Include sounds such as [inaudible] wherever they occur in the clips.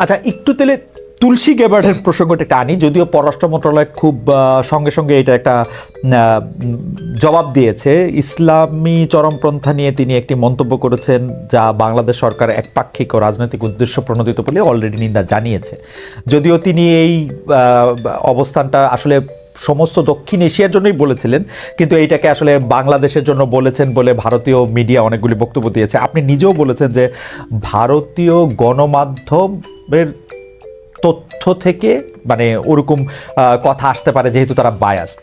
আচ্ছা একটু তেলে তুলসী গেবার্ডের প্রসঙ্গটা একটা আনি, যদিও পররাষ্ট্র মন্ত্রণালয় খুব সঙ্গে সঙ্গে এটা একটা জবাব দিয়েছে। ইসলামী চরমপন্থা নিয়ে তিনি একটি মন্তব্য করেছেন, যা বাংলাদেশ সরকার একপাক্ষিক ও রাজনৈতিক উদ্দেশ্য প্রণোদিত বলে অলরেডি নিন্দা জানিয়েছে। যদিও তিনি এই অবস্থানটা আসলে সমস্ত দক্ষিণ এশিয়ার জন্যই বলেছিলেন, কিন্তু এইটাকে আসলে বাংলাদেশের জন্য বলেছেন বলে ভারতীয় মিডিয়া অনেকগুলি বক্তব্য দিয়েছে। আপনি নিজেও বলেছেন যে ভারতীয় গণমাধ্যমের তথ্য থেকে মানে ওরকম কথা আসতে পারে যেহেতু তারা বায়াস্ট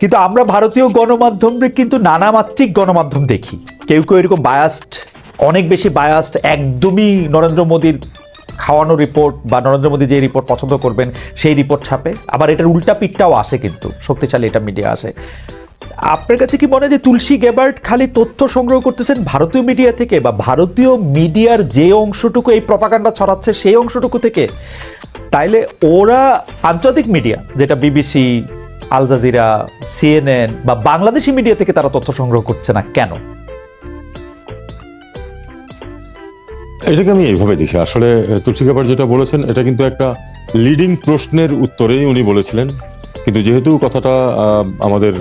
কিন্তু আমরা ভারতীয় গণমাধ্যমে কিন্তু নানামাত্রিক গণমাধ্যম দেখি। কেউ কেউ এরকম বায়াস্ট অনেক বেশি বায়াস্ট একদমই নরেন্দ্র মোদীর খাওয়ানো রিপোর্ট বা নরেন্দ্র মোদী যে রিপোর্ট পছন্দ করবেন, সেই রিপোর্ট ছাপে। আবার এটার উল্টা পিকটাও আসে কিন্তু, শক্তিশালী এটা মিডিয়া আসে আপনার কাছে কি মনে যে তুলসী গেবার্ট খালি তথ্য সংগ্রহ করতেছেন ভারতীয় মিডিয়া থেকে বা ভারতীয় মিডিয়ার যে অংশটুকু এই প্রপাগান্ডা ছড়াচ্ছে সেই অংশটুকু থেকে? তাইলে ওরা আন্তর্জাতিক মিডিয়া যেটা বিবিসি আল জাজিরা সিএনএন বা বাংলাদেশি মিডিয়া থেকে তারা তথ্য সংগ্রহ করছে না কেন? এটাকে আমি এইভাবে দেখি। আসলে তুলসী কাপার যেটা বলেছেন, এটা কিন্তু একটা লিডিং প্রশ্নের উত্তরেই উনি বলেছিলেন। কিন্তু যেহেতু কথাটা আমাদের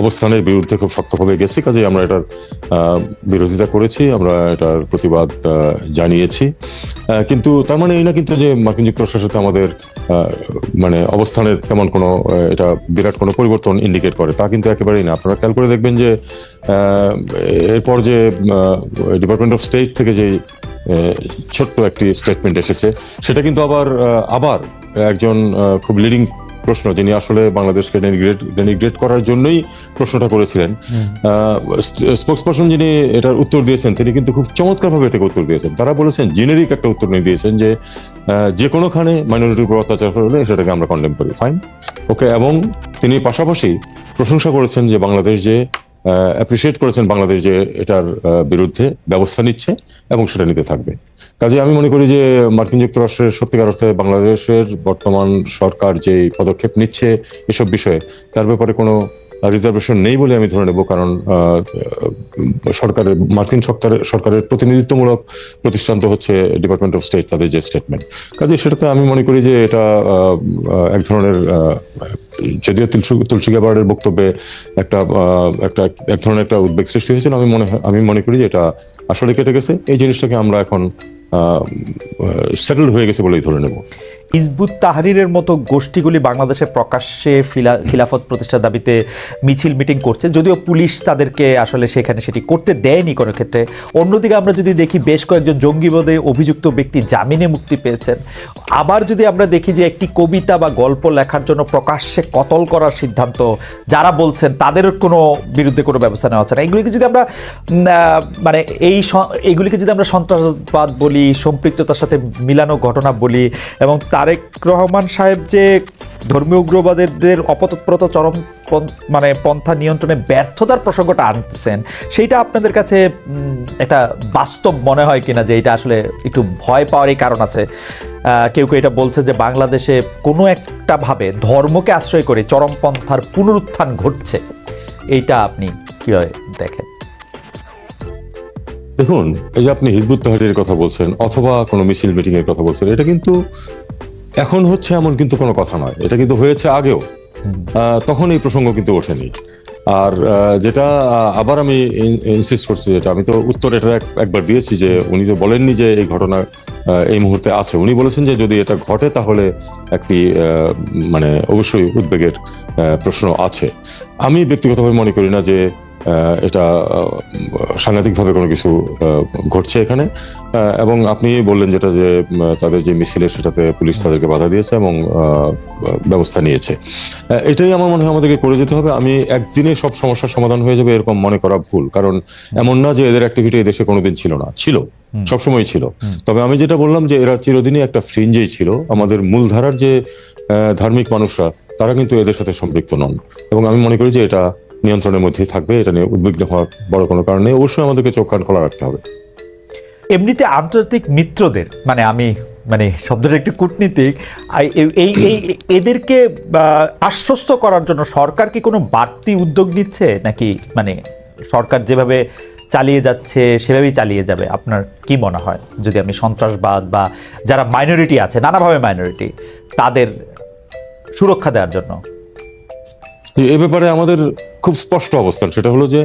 অবস্থানের বিরুদ্ধে খুব শক্তভাবে গেছি কাজে আমরা এটার বিরোধিতা করেছি, আমরা এটার প্রতিবাদ জানিয়েছি। কিন্তু তার মানে এই না কিন্তু যে মার্কিন যুক্তরাষ্ট্রের সাথে আমাদের মানে অবস্থানের তেমন কোনো এটা বিরাট কোনো পরিবর্তন ইন্ডিকেট করে, তা কিন্তু একেবারেই না। আপনারা খেয়াল করে দেখবেন যে এরপর যে ডিপার্টমেন্ট অফ স্টেট থেকে যে ছোট্ট একটি স্টেটমেন্ট এসেছে, সেটা কিন্তু আবার আবার একজন খুব লিডিং প্রশ্ন যিনি আসলে বাংলাদেশকে ডেনিগ্রেট ডেনিগ্রেট করার জন্যই প্রশ্নটা করেছিলেন। স্পোক্স পার্সন যিনি এটার উত্তর দিয়েছেন তিনি কিন্তু খুব চমৎকারভাবে এটাকে উত্তর দিয়েছেন। তারা বলেছেন জেনেরিক একটা উত্তর নিয়ে দিয়েছেন যে যে কোনোখানে মাইনরিটির উপর অত্যাচার হলে সেটাকে আমরা কন্ডেম করি। ফাইন ওকে এবং তিনি পাশাপাশি প্রশংসা করেছেন যে বাংলাদেশ যে অ্যাপ্রিসিয়েট করেছেন বাংলাদেশ যে এটার বিরুদ্ধে ব্যবস্থা নিচ্ছে এবং সেটা নিতে থাকবে। কাজে আমি মনে করি যে মার্কিন যুক্তরাষ্ট্রের সত্যিকার অর্থে বাংলাদেশের বর্তমান সরকার যে পদক্ষেপ নিচ্ছে এসব বিষয়ে, তার ব্যাপারে কোনো রিজার্ভেশন নেই বলে আমি ধরে নেব কারণ সরকারের, মার্কিন সরকারের সরকারের প্রতিনিধিত্বমূলক প্রতিষ্ঠান তো হচ্ছে ডিপার্টমেন্ট অফ স্টেট তাদের যে স্টেটমেন্ট কাজে সেটাতে আমি মনে করি যে এটা এক ধরনের যদিও তুলসী তুলসী গ্যাবার্ডের বক্তব্যে একটা একটা, এক ধরনের একটা উদ্বেগ সৃষ্টি হয়েছিল, আমি মনে আমি মনে করি যে এটা আসলে কেটে গেছে। এই জিনিসটাকে আমরা এখন সেটেল হয়ে গেছে বলেই ধরে নেব। হিজবুত তাহরিরের মতো গোষ্ঠীগুলি বাংলাদেশে প্রকাশ্যে খিলাফত প্রতিষ্ঠার দাবিতে মিছিল মিটিং করছে। যদিও পুলিশ তাদেরকে আসলে সেখানে সেটি করতে দেয়নি কোনো ক্ষেত্রে। অন্যদিকে আমরা যদি দেখি, বেশ কয়েকজন জঙ্গিবাদে অভিযুক্ত ব্যক্তি জামিনে মুক্তি পেয়েছেন। আবার যদি আমরা দেখি যে একটি কবিতা বা গল্প লেখার জন্য প্রকাশ্যে কতল করার সিদ্ধান্ত যারা বলছেন, তাদের কোনো বিরুদ্ধে কোনো ব্যবস্থা নেওয়া হচ্ছে না। এগুলিকে যদি আমরা মানে এই এইগুলিকে যদি আমরা সন্ত্রাসবাদ বলি, সম্পৃক্ততার সাথে মিলানো ঘটনা বলি, এবং তারেক রহমান সাহেব যে ধর্মীয় উগ্রবাদের অপতৎপ্রত চরম মানে পন্থা নিয়ন্ত্রণে ব্যর্থতার প্রসঙ্গটা আনতেছেন সেইটা আপনাদের কাছে একটা বাস্তব মনে হয় কিনা যে এটা আসলে একটু ভয় পাওয়ারই কারণ আছে? কেউ কেউ এটা বলছে যে বাংলাদেশে কোনো একটা ভাবে ধর্মকে আশ্রয় করে চরমপন্থার পুনরুত্থান ঘটছে, এইটা আপনি কীভাবে দেখেন? দেখুন, এই যে আপনি হিজবুত তাহরিরের কথা বলছেন অথবা কোনো মিছিল মিটিং এর কথা বলছেন, এটা কিন্তু এখন হচ্ছে এমন কিন্তু কোনো কথা নয়। এটা কিন্তু হয়েছে আগেও। তখন এই প্রসঙ্গ কিন্তু ওঠেনি। আর যেটা আবার আমি ইনসিস্ট করছি যেটা আমি তো উত্তর এটা এক- একবার দিয়েছি যে উনি তো বলেননি যে এই ঘটনা এই মুহূর্তে আছে। উনি বলেছেন যে যদি এটা ঘটে তাহলে একটি মানে অবশ্যই উদ্বেগের প্রশ্ন আছে। আমি ব্যক্তিগতভাবে মনে করি না যে এটা সাংঘাতিকভাবে কোনো কিছু ঘটছে এখানে। এবং আপনি বললেন যেটা যে তাদের যে মিছিলের সেটাতে পুলিশ তাদেরকে বাধা দিয়েছে এবং ব্যবস্থা নিয়েছে। এটাই আমার মনে হয় আমাদেরকে করে যেতে হবে। আমি একদিনে সব সমস্যার সমাধান হয়ে যাবে এরকম মনে করা ভুল। কারণ এমন না যে এদের অ্যাক্টিভিটি এই দেশে কোনোদিন ছিল না। ছিল সবসময় ছিল। তবে আমি যেটা বললাম যে এরা চিরদিনই একটা ফ্রিঞ্জেই ছিল। আমাদের মূলধারার যে ধার্মিক মানুষরা তারা কিন্তু এদের সাথে সম্পৃক্ত নন। এবং আমি মনে করি যে এটা নিয়ন্ত্রণের মধ্যেই থাকবে, এটা নিয়ে উদ্বিগ্ন হওয়ার বড় কোনো কারণ নেই। অবশ্যই আমাদেরকে চোখ কান খোলা রাখতে হবে। এমনিতে আন্তর্জাতিক মিত্রদের মানে আমি মানে শব্দটা একটু কূটনীতিক এই- এই এদেরকে আশ্বস্ত করার জন্য সরকার কি কোনো বাড়তি উদ্যোগ নিচ্ছে? নাকি মানে সরকার যেভাবে চালিয়ে যাচ্ছে, সেভাবেই চালিয়ে যাবে? আপনার কি মনে হয়? যদি আমি সন্ত্রাসবাদ বা যারা মাইনরিটি আছে, নানাভাবে মাইনরিটি তাদের সুরক্ষা দেওয়ার জন্য। এ ব্যাপারে আমাদের খুব স্পষ্ট অবস্থান। সেটা হলো যে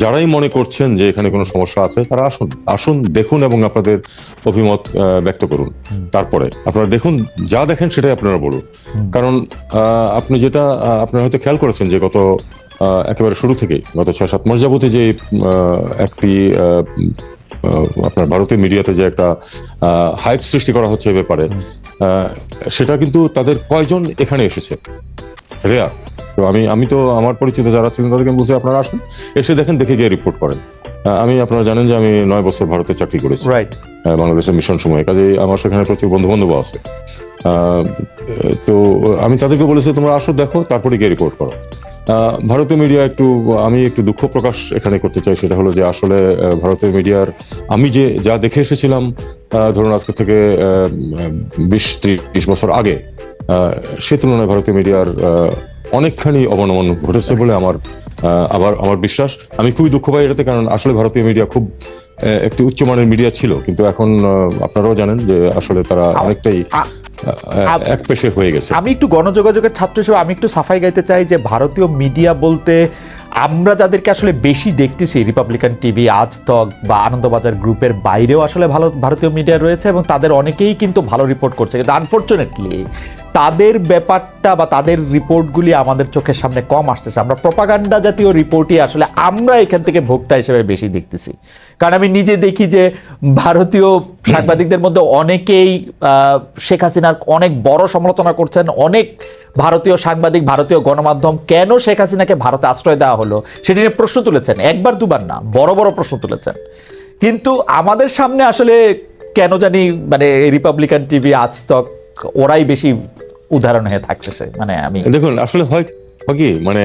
যারাই মনে করছেন যে এখানে কোনো সমস্যা আছে তারা আসুন। আসুন দেখুন এবং আপনাদের অভিমত ব্যক্ত করুন। তারপরে আপনারা দেখুন যা দেখেন সেটাই আপনারা বলুন। কারণ আপনি যেটা আপনারা হয়তো খেয়াল করেছেন যে গত একেবারে শুরু থেকেই গত ছয় সাত মাস যাবতে যে একটি আপনার ভারতীয় মিডিয়াতে যে একটা হাইপ সৃষ্টি করা হচ্ছে এ ব্যাপারে সেটা কিন্তু তাদের কয়জন এখানে এসেছে? রেয়ার তো আমি আমি তো আমার পরিচিত যারা ছিলেন তাদেরকে বলছি আপনারা আসুন এসে দেখেন দেখে গিয়ে রিপোর্ট করেন। আমি আপনারা জানেন যে আমি নয় বছর ভারতে চাকরি করেছি। রাইট বাংলাদেশের মিশন সময়ে। কাজে আমার সেখানে প্রচুর বন্ধু বান্ধব আছে তো আমি তাদেরকে বলেছি তোমরা আসো দেখো তারপরে গিয়ে রিপোর্ট করো। ভারতীয় মিডিয়া একটু আমি একটু দুঃখ প্রকাশ এখানে করতে চাই সেটা হলো যে আসলে ভারতীয় মিডিয়ার আমি যে যা দেখে এসেছিলাম ধরুন আজকে থেকে বিশ ত্রিশ বছর আগে সে তুলনায় ভারতীয় মিডিয়ার অনেকখানি অবনমন ঘটেছে বলে আমার আবার আমার বিশ্বাস। আমি খুবই দুঃখ পাই এটাতে কারণ আসলে ভারতীয় মিডিয়া খুব একটি উচ্চমানের মিডিয়া ছিল। কিন্তু এখন আপনারাও জানেন যে আসলে তারা অনেকটাই এক পেশে হয়ে গেছে। আমি একটু গণযোগাযোগের ছাত্র হিসেবে আমি একটু সাফাই গাইতে চাই যে ভারতীয় মিডিয়া বলতে আমরা যাদেরকে আসলে বেশি দেখতেছি রিপাবলিকান টিভি আজ তক বা আনন্দবাজার গ্রুপের বাইরেও আসলে ভালো ভারতীয় মিডিয়া রয়েছে এবং তাদের অনেকেই কিন্তু ভালো রিপোর্ট করছে। কিন্তু আনফর্চুনেটলি তাদের ব্যাপারটা বা তাদের রিপোর্টগুলি আমাদের চোখের সামনে কম আসতেছে। আমরা প্রপাগান্ডা জাতীয় রিপোর্টই আসলে আমরা এখান থেকে ভোক্তা হিসেবে বেশি দেখতেছি। কারণ আমি নিজে দেখি যে ভারতীয় সাংবাদিকদের মধ্যে অনেকেই শেখ হাসিনার অনেক বড় সমালোচনা করছেন, অনেক ভারতীয় সাংবাদিক, ভারতীয় গণমাধ্যম কেন শেখ হাসিনাকে ভারতে আশ্রয় দেওয়া হলো সেটি নিয়ে প্রশ্ন তুলেছেন। একবার, দুবার না, বড় বড় প্রশ্ন তুলেছেন। কিন্তু আমাদের সামনে আসলে কেন জানি মানে রিপাবলিকান টিভি আজ তক ওরাই বেশি উদাহরণ হয়ে থাকতেছে মানে আমি দেখুন আসলে হয় কি মানে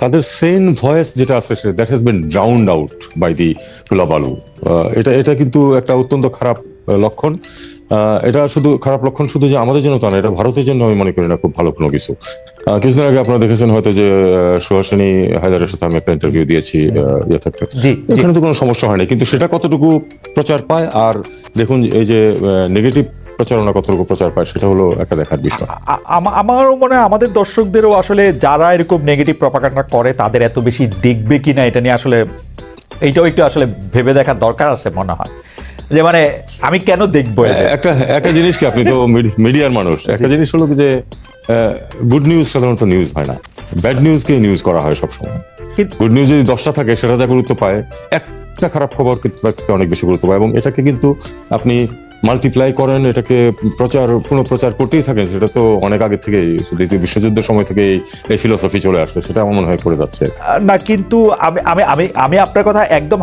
তাদের সেন ভয়েস যেটা আছে that has been drowned out by the তুলাবালু এটা এটা কিন্তু একটা অত্যন্ত খারাপ লক্ষণ। এটা শুধু খারাপ লক্ষণ শুধু যে আমাদের জন্য তা না এটা ভারতের জন্য আমি মনে করি না খুব ভালো কোনো কিছু। কিছুদিন আগে আপনারা দেখেছেন হয়তো যে সুহাসিনী হায়দারের সাথে আমি একটা ইন্টারভিউ দিয়েছি ইয়ে থাকতে। এখানে তো কোনো সমস্যা হয়নি কিন্তু সেটা কতটুকু প্রচার পায় আর দেখুন এই যে নেগেটিভ প্রচারণা কতটুকু প্রচার পায় সেটা হলো একটা দেখার বিষয়। আমারও মনে হয় আমাদের দর্শকদেরও আসলে যারা এরকম নেগেটিভ প্রপাগান্ডা করে তাদের এত বেশি দেখবে কিনা এটা নিয়ে আসলে এইটাও একটু আসলে ভেবে দেখার দরকার আছে মনে হয়। যে মানে আমি কেন দেখব একটা একটা জিনিস কি আপনি তো [laughs] মিডিয়ার মানুষ একটা জিনিস হলো কি যে গুড নিউজ সাধারণত নিউজ হয় না। ব্যাড নিউজকে নিউজ করা হয় সবসময়। গুড নিউজ যদি দশটা থাকে সেটা যা গুরুত্ব পায়। একটা খারাপ খবর কিন্তু অনেক বেশি গুরুত্ব পায়। এবং এটাকে কিন্তু আপনি মাল্টিপ্লাই করেন, এটাকে প্রচার, পুনঃপ্রচার করতেই থাকেন। সেটা তো অনেক আগে থেকে দ্বিতীয় বিশ্বযুদ্ধের সময় থেকে এই ফিলোসফি চলে আসছে, সেটা আমার মনে হয় করে যাচ্ছে। না, কিন্তু আমি আমি আমি আমি আপনার কথা একদম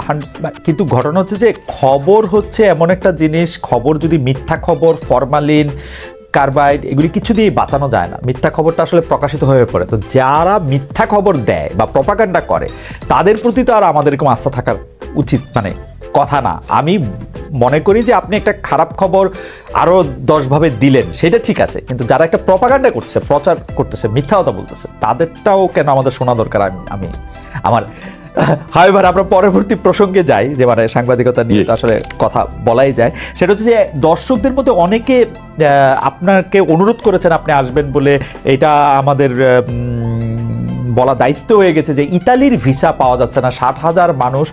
কিন্তু ঘটনা হচ্ছে যে খবর হচ্ছে এমন একটা জিনিস, খবর যদি মিথ্যা খবর ফরমালিন কার্বাইড এগুলি কিছু দিয়ে বাঁচানো যায় না। মিথ্যা খবরটা আসলে প্রকাশিত হয়ে পড়ে। তো যারা মিথ্যা খবর দেয় বা প্রপাগান্ডা করে, তাদের প্রতি তো আর আমাদের এরকম আস্থা থাকার উচিত মানে কথা না। আমি মনে করি যে আপনি একটা খারাপ খবর আরও দশভাবে দিলেন সেটা ঠিক আছে। কিন্তু যারা একটা প্রপাগান্ডা করছে প্রচার করতেছে মিথ্যা কথা বলতেছে তাদেরটাও কেন আমাদের শোনা দরকার আমি আমি আমার হাইবার আমরা পরবর্তী প্রসঙ্গে যাই যে মানে সাংবাদিকতা নিয়ে আসলে কথা বলাই যায়। সেটা হচ্ছে যে দর্শকদের মধ্যে অনেকে আপনাকে অনুরোধ করেছেন আপনি আসবেন বলে এটা আমাদের বলা দায়িত্ব হয়ে গেছে যে ইতালির ভিসা পাওয়া যাচ্ছে না। ষাট হাজার মানুষ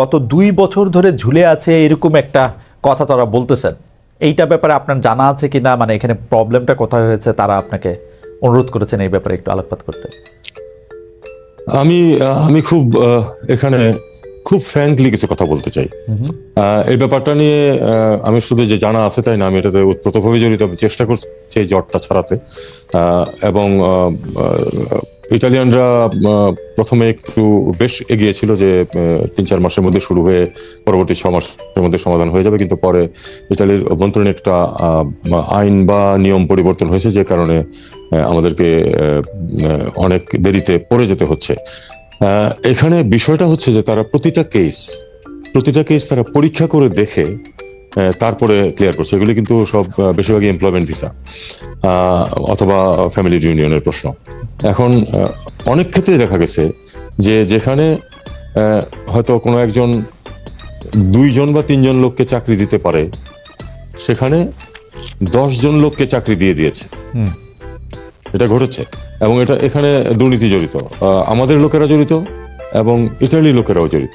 গত দুই বছর ধরে ঝুলে আছে এরকম একটা কথা তারা বলতেছেন। এইটা ব্যাপারে আপনার জানা আছে কি না মানে এখানে প্রবলেমটা কোথায় হয়েছে? তারা আপনাকে অনুরোধ করেছেন এই ব্যাপারে একটু আলোকপাত করতে। আমি আমি খুব এখানে খুব ফ্র্যাঙ্কলি কিছু কথা বলতে চাই। এই ব্যাপারটা নিয়ে আমি শুধু যে জানা আছে তাই না আমি এটাতে ওতপ্রোতভাবে জড়িত। আমি চেষ্টা করছি এই জ্বরটা ছাড়াতে। এবং ইটালিয়ানরা প্রথমে একটু বেশ এগিয়ে ছিল যে তিন চার মাসের মধ্যে শুরু হয়ে পরবর্তী ছ মাসের মধ্যে সমাধান হয়ে যাবে। কিন্তু পরে ইটালির অভ্যন্তরীণ একটা আইন বা নিয়ম পরিবর্তন হয়েছে যে কারণে আমাদেরকে অনেক দেরিতে পড়ে যেতে হচ্ছে। এখানে বিষয়টা হচ্ছে যে তারা প্রতিটা কেস প্রতিটা কেস তারা পরীক্ষা করে দেখে তারপরে ক্লিয়ার করছে। এগুলি কিন্তু সব বেশিরভাগই এমপ্লয়মেন্ট ভিসা অথবা ফ্যামিলি ইউনিয়নের প্রশ্ন। এখন অনেক ক্ষেত্রে দেখা গেছে যে যেখানে হয়তো কোনো একজন দুইজন বা তিনজন লোককে চাকরি দিতে পারে সেখানে জন লোককে চাকরি দিয়ে দিয়েছে। এটা ঘটেছে। এবং এটা এখানে দুর্নীতি জড়িত। আমাদের লোকেরা জড়িত এবং ইটালি লোকেরাও জড়িত।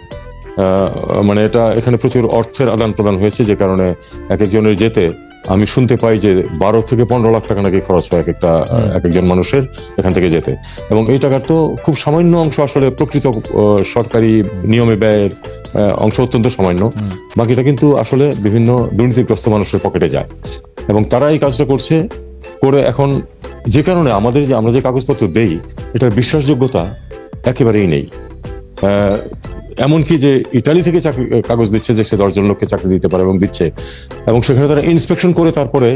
মানে এটা এখানে প্রচুর অর্থের আদান প্রদান হয়েছে যে কারণে এক একজনের যেতে আমি শুনতে পাই যে বারো থেকে পনেরো লাখ টাকা নাকি খরচ হয় এক একটা এক একজন মানুষের এখান থেকে যেতে। এবং এই টাকার তো খুব সামান্য অংশ আসলে প্রকৃত সরকারি নিয়মে ব্যয়ের অংশ অত্যন্ত সামান্য। বাকিটা কিন্তু আসলে বিভিন্ন দুর্নীতিগ্রস্ত মানুষের পকেটে যায়। এবং তারা এই কাজটা করছে করে এখন যে কারণে আমাদের যে আমরা যে কাগজপত্র দেই এটার বিশ্বাসযোগ্যতা একেবারেই নেই। এমনকি যে ইটালি থেকে চাকরি কাগজ দিচ্ছে যে সে দশজন লোককে চাকরি দিতে পারে এবং দিচ্ছে। এবং সেখানে তারা ইন্সপেকশন করে তারপরে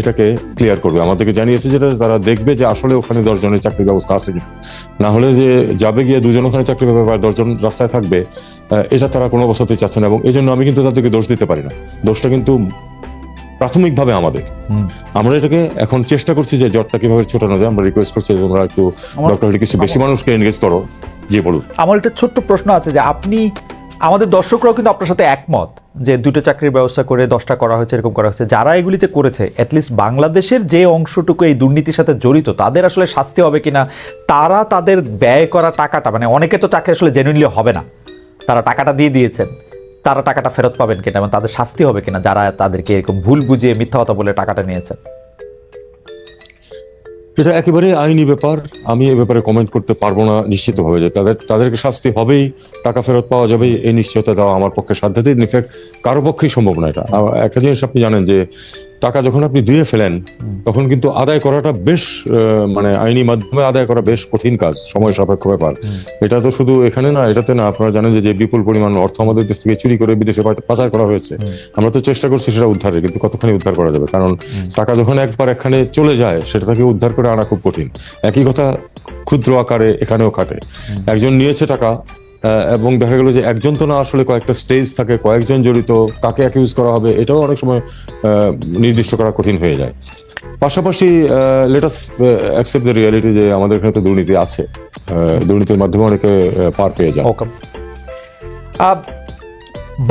এটাকে ক্লিয়ার করবে। আমাদেরকে জানিয়েছে যেটা তারা দেখবে যে আসলে ওখানে দশজনের চাকরির ব্যবস্থা আছে কিনা। না হলে যে যাবে গিয়ে দুজন ওখানে চাকরি পাবে বা দশজন রাস্তায় থাকবে এটা তারা কোনো অবস্থাতেই চাচ্ছে না এবং এই জন্য আমি কিন্তু তাদেরকে দোষ দিতে পারি না। দোষটা কিন্তু প্রাথমিকভাবে আমাদের। আমরা এটাকে এখন চেষ্টা করছি যে জটটা কীভাবে ছোটানো যায়। আমরা রিকোয়েস্ট করছি তোমরা একটু ডক্টর কিছু বেশি মানুষকে এনগেজ করো। জি, বলুন। আমার একটা ছোট্ট প্রশ্ন আছে যে আপনি, আমাদের দর্শকরাও কিন্তু আপনার সাথে একমত যে দুটো চাকরির ব্যবস্থা করে দশটা করা হয়েছে, এরকম করা হয়েছে। যারা এগুলিতে করেছে অ্যাটলিস্ট বাংলাদেশের যে অংশটুকু এই দুর্নীতির সাথে জড়িত, তাদের আসলে শাস্তি হবে কিনা, তারা তাদের ব্যয় করা টাকাটা মানে অনেকে তো চাকরি আসলে জেনুইনলি হবে না। তারা টাকাটা দিয়ে দিয়েছেন, তারা টাকাটা ফেরত পাবেন কিনা, এবং তাদের শাস্তি হবে কিনা, যারা তাদেরকে এরকম ভুল বুঝিয়ে মিথ্যা কথা বলে টাকাটা নিয়েছেন। এটা একেবারে আইনি ব্যাপার। আমি এ ব্যাপারে কমেন্ট করতে পারব না, নিশ্চিতভাবে যে তাদের তাদেরকে শাস্তি হবেই, টাকা ফেরত পাওয়া যাবে এই নিশ্চয়তা দেওয়া আমার পক্ষে সাধ্যাতীত ইনফ্যাক্ট কারও পক্ষেই সম্ভব না এটা। একটা জিনিস আপনি জানেন যে টাকা যখন আপনি দিয়ে ফেলেন তখন কিন্তু আদায় করাটা বেশ মানে আইনি মাধ্যমে আদায় করা বেশ কঠিন কাজ সময় সাপেক্ষ ব্যাপার। এটা তো শুধু এখানে না এটাতে না আপনারা জানেন যে বিপুল পরিমাণ অর্থ আমাদের দেশ থেকে চুরি করে বিদেশে পাচার করা হয়েছে। আমরা তো চেষ্টা করছি সেটা উদ্ধারের কিন্তু কতখানি উদ্ধার করা যাবে? কারণ টাকা যখন একবার এখানে চলে যায় সেটা থেকে উদ্ধার করে আনা খুব কঠিন। একই কথা ক্ষুদ্র আকারে এখানেও খাটে। একজন নিয়েছে টাকা এবং দেখা গেল যে একজন তো না আসলে কয়েকটা স্টেজ থাকে, কয়েকজন জড়িত, কাকে অ্যাকিউজ করা হবে, এটাও অনেক সময় নির্দিষ্ট করা কঠিন হয়ে যায়। পাশাপাশি লেটাস অ্যাকসেপ্ট দ্য রিয়ালিটি যে আমাদের এখানে তো দুর্নীতি আছে। দুর্নীতির মাধ্যমে অনেকে পার পেয়ে যায়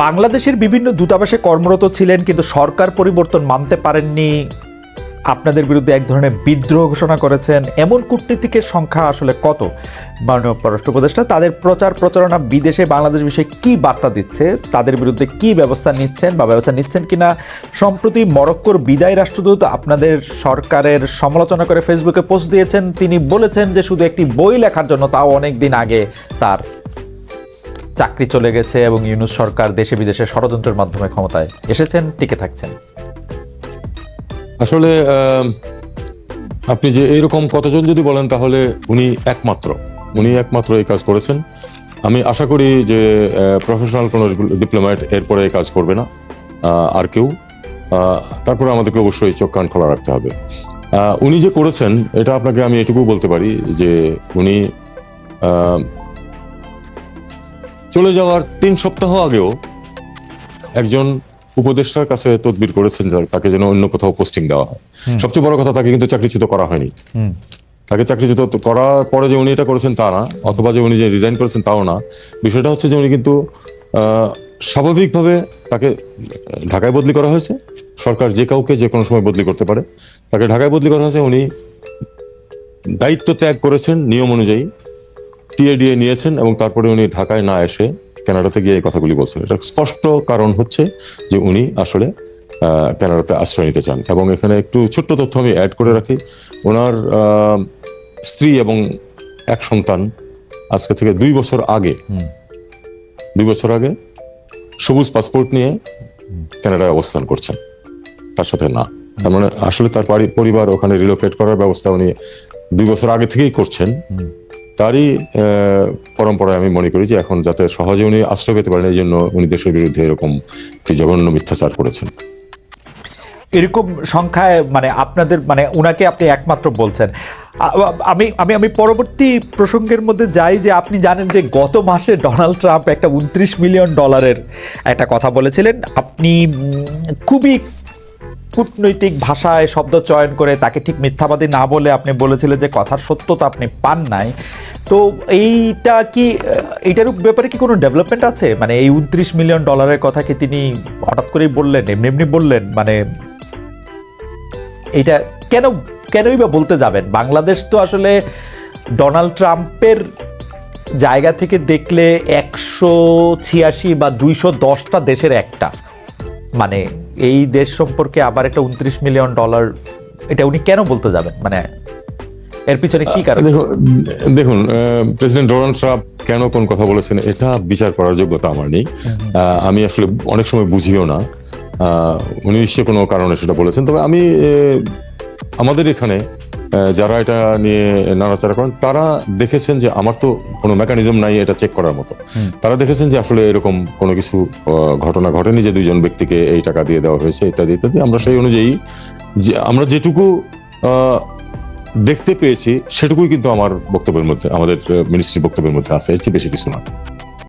বাংলাদেশের বিভিন্ন দূতাবাসে কর্মরত ছিলেন, কিন্তু সরকার পরিবর্তন মানতে পারেননি আপনাদের বিরুদ্ধে এক ধরনের বিদ্রোহ ঘোষণা করেছেন। এমন কূটনীতিকের সংখ্যা আসলে কত? মাননীয় পররাষ্ট্র উপদেষ্টা, তাদের প্রচার প্রচারণা বিদেশে বাংলাদেশ বিষয়ে কি বার্তা দিচ্ছে? তাদের বিরুদ্ধে কি ব্যবস্থা নিচ্ছেন বা ব্যবস্থা নিচ্ছেন কিনা? সম্প্রতি মরক্কোর বিদায় রাষ্ট্রদূত আপনাদের সরকারের সমালোচনা করে ফেসবুকে পোস্ট দিয়েছেন। তিনি বলেছেন যে শুধু একটি বই লেখার জন্য, তাও অনেক দিন আগে তার চাকরি চলে গেছে এবং ইউনুস সরকার দেশে বিদেশে ষড়যন্ত্রের মাধ্যমে ক্ষমতায় এসেছেন, টিকে থাকছেন। আসলে আপনি যে এইরকম কতজন যদি বলেন, তাহলে উনি একমাত্র। উনি একমাত্র এই কাজ করেছেন। আমি আশা করি যে প্রফেশনাল কোনো ডিপ্লোম্যাট এরপরে এই কাজ করবে না আর কেউ। তারপরে আমাদেরকে অবশ্যই চোখ কান খোলা রাখতে হবে। উনি যে করেছেন, এটা আপনাকে আমি এটুকু বলতে পারি যে, উনি চলে যাওয়ার তিন সপ্তাহ আগেও একজন উপদেষ্টার কাছে তদবির করেছেন তাকে যেন অন্য কোথাও পোস্টিং দেওয়া হয়। সবচেয়ে বড় কথা তাকে কিন্তু চাকরিচ্যুত করা হয়নি। তাকে চাকরিচ্যুত করার পরে যে উনি এটা করেছেন তা না অথবা যে উনি যে রিজাইন করেছেন তাও না। বিষয়টা হচ্ছে যে উনি কিন্তু স্বাভাবিকভাবে তাকে ঢাকায় বদলি করা হয়েছে। সরকার যে কাউকে যে কোনো সময় বদলি করতে পারে। তাকে ঢাকায় বদলি করা হয়েছে উনি দায়িত্ব ত্যাগ করেছেন নিয়ম অনুযায়ী। টিএডিএ নিয়েছেন এবং তারপরে উনি ঢাকায় না এসে কানাডাতে গিয়ে এই কথাগুলি বলছেন। এটা স্পষ্ট কারণ হচ্ছে যে উনি আসলে আহ, কানাডাতে আশ্রয় নিতে চান। এবং এখানে একটু ছোট্ট তথ্য আমি অ্যাড করে রাখি। ওনার স্ত্রী এবং এক সন্তান আজকে থেকে দুই বছর আগে দুই বছর আগে সবুজ পাসপোর্ট নিয়ে কানাডায় অবস্থান করছেন। তার সাথে না। তার মানে আসলে তার পরিবার ওখানে রিলোকেট করার ব্যবস্থা উনি দুই বছর আগে থেকেই করছেন। তারই পরম্পরায় আমি মনে করি যে এখন যাতে সহজে উনি আশ্রয় পেতে পারেন এই জন্য উনি দেশের বিরুদ্ধে এরকম একটি জঘন্য মিথ্যাচার করেছেন। এরকম সংখ্যায় মানে আপনাদের মানে উনাকে আপনি একমাত্র বলছেন। আমি আমি আমি পরবর্তী প্রসঙ্গের মধ্যে যাই যে আপনি জানেন যে গত মাসে ডোনাল্ড ট্রাম্প একটা উনত্রিশ মিলিয়ন ডলারের একটা কথা বলেছিলেন। আপনি খুবই কূটনৈতিক ভাষায় শব্দ চয়ন করে তাকে ঠিক মিথ্যাবাদী না বলে আপনি বলেছিলেন যে কথার সত্যতা আপনি পান নাই। তো এইটা কি, এইটার ব্যাপারে কি কোনো ডেভেলপমেন্ট আছে? মানে এই উনত্রিশ মিলিয়ন ডলারের কথা কি তিনি হঠাৎ করেই বললেন, এমনি এমনি বললেন? মানে এইটা কেন, কেনই বা বলতে যাবেন? বাংলাদেশ তো আসলে ডোনাল্ড ট্রাম্পের জায়গা থেকে দেখলে একশো ছিয়াশি বা দুইশো দশটা দেশের একটা। মানে এই দেশ সম্পর্কে আবার একটা উনত্রিশ মিলিয়ন ডলার এটা উনি কেন বলতে যাবেন? মানে এর পিছনে কি কারণ? দেখুন দেখুন প্রেসিডেন্ট ডোনাল্ড ট্রাম্প কেন কোন কথা বলেছেন এটা বিচার করার যোগ্যতা আমার নেই। আমি আসলে অনেক সময় বুঝিও না। উনি নিশ্চয় কোনো কারণে সেটা বলেছেন। তবে আমি আমাদের এখানে যারা এটা নিয়ে নাড়াচাড়া করেন তারা দেখেছেন যে আমার তো কোনো মেকানিজম নাই এটা চেক করার মতো। তারা দেখেছেন যে আসলে এরকম কোনো কিছু ঘটনা ঘটেনি যে দুইজন ব্যক্তিকে এই টাকা দিয়ে দেওয়া হয়েছে ইত্যাদি ইত্যাদি। আমরা সেই অনুযায়ী যে আমরা যেটুকু আহ, দেখতে পেয়েছি সেটুকুই কিন্তু আমার বক্তব্যের মধ্যে আমাদের মিনিস্ট্রি বক্তব্যের মধ্যে আছে এর চেয়ে বেশি কিছু না।